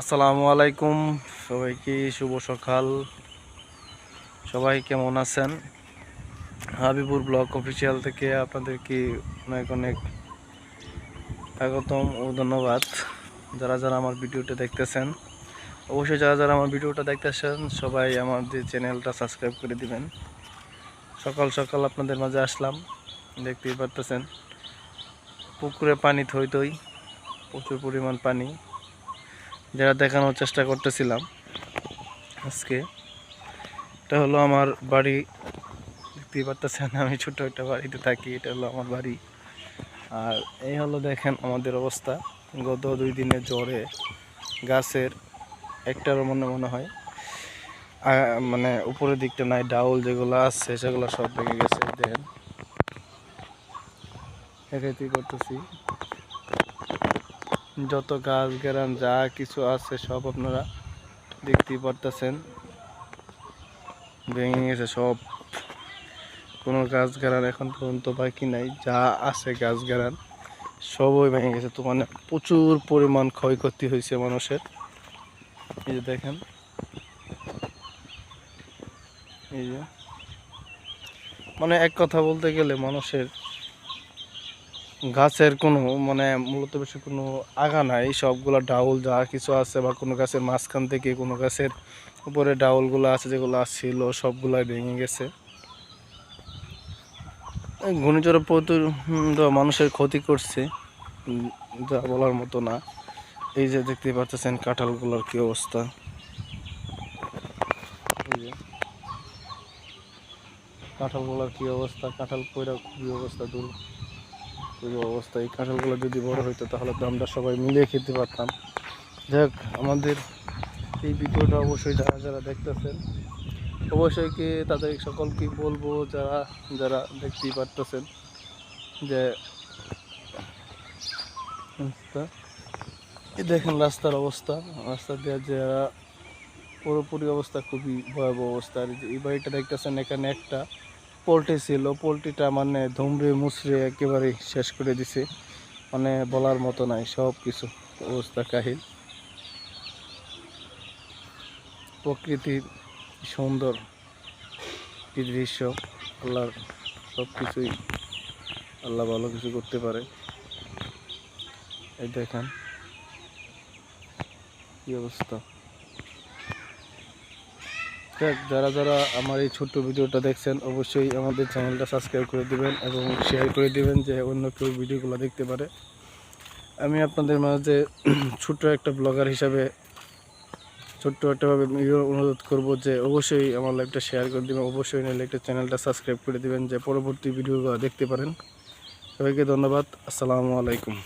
আসসালামু আলাইকুম। সবাইকে শুভ সকাল। সবাই কেমন আছেন? হাবিবুর ব্লক অফিসিয়াল থেকে আপনাদেরকে অনেক অনেক স্বাগতম ও ধন্যবাদ। যারা যারা আমার ভিডিওটা দেখতেছেন, অবশ্যই যারা যারা আমার ভিডিওটা দেখতেছেন, সবাই আমাদের চ্যানেলটা সাবস্ক্রাইব করে দিবেন। সকাল সকাল আপনাদের মাঝে আসলাম, দেখতেই পারতেছেন। পুকুরে পানি থই থই, প্রচুর পরিমাণ পানি। যেটা দেখানোর চেষ্টা করতেছিলাম আজকে, এটা হলো আমার বাড়ি। দেখতেই পারতেছেন, আমি ছোটো একটা বাড়িতে থাকি, এটা হলো আমার বাড়ি। আর এই হলো দেখেন আমাদের অবস্থা। গত দুই দিনের জ্বরে গাছের একটারও মনে মনে হয় মানে উপরের দিকটা নাই, ডাউল যেগুলো আছে, সেগুলো সব ভেঙে গেছে, দেখেন। করতেছি যত গাছ গেরান, যা কিছু আছে সব আপনারা দেখতেই পারতেছেন। ভেঙে গেছে সব। কোনো গাছ গেরান এখন পর্যন্ত বাকি নাই। যা আছে গাছ গেরান, সবই ভেঙে গেছে। তো মানে প্রচুর পরিমাণ ক্ষয়ক্ষতি হয়েছে মানুষের। এই যে দেখেন। এই যে। মানে এক কথা বলতে গেলে মানুষের গাছের কোনো মানে মূলত বেশি কোনো আগা নাই, সবগুলো ডাউল যা কিছু আছে বা কোনো গাছের মাঝখান থেকে কোনো গাছের উপরে ডাউলগুলো আছে যেগুলো ছিল, সবগুলাই ভেঙে গেছে। ঘূর্ণিঝড় প্রচুর মানুষের ক্ষতি করছে যা বলার মতো না। এই যে দেখতে পাচ্ছেন কাঁঠালগুলোর কি অবস্থা। কাঁঠালগুলোর কি অবস্থা, কাঁঠাল কইরা খুবই অবস্থা দূর খুবই অবস্থা, এই কাঁঠালগুলো যদি বড় হইতো তাহলে তো আমরা সবাই মিলে খেতে পারতাম। যাক, আমাদের এই ভিডিওটা অবশ্যই যারা যারা দেখতেছেন, অবশ্যই কি তাদের সকলকে বলব যারা যারা দেখতেই পারতেছেন যে রাস্তা দেখেন রাস্তার অবস্থা। রাস্তা দিয়ে যারা পুরোপুরি অবস্থা খুবই ভয়াবহ অবস্থা। আর এই বাড়িটা দেখতেছেন, এখানে একটা পোলট্রি ছিল, পোলট্রিটা মানে ধুমড়ে মুচড়ে একেবারে শেষ করে দিছে। মানে বলার মতো নাই, সব কিছু অবস্থা কাহিল। প্রকৃতির সুন্দর দৃশ্য, আল্লাহর সব কিছুই আল্লাহ ভালো কিছু করতে পারে। এই দেখেন কি অবস্থা। যারা যারা আমার এই ছোট্ট ভিডিওটা দেখছেন, অবশ্যই আমাদের চ্যানেলটা সাবস্ক্রাইব করে দিবেন এবং শেয়ার করে দিবেন যে অন্য কেউ ভিডিওগুলো দেখতে পারে। আমি আপনাদের মাঝে ছোট্ট একটা ব্লগার হিসাবে, ছোট্ট একটাভাবে অনুরোধ করব যে অবশ্যই আমার লাইভটা শেয়ার করে দিবেন, অবশ্যই নাহলে একটা চ্যানেলটা সাবস্ক্রাইব করে দিবেন যে পরবর্তী ভিডিওগুলো দেখতে পারেন। সবাইকে ধন্যবাদ, আসসালামু আলাইকুম।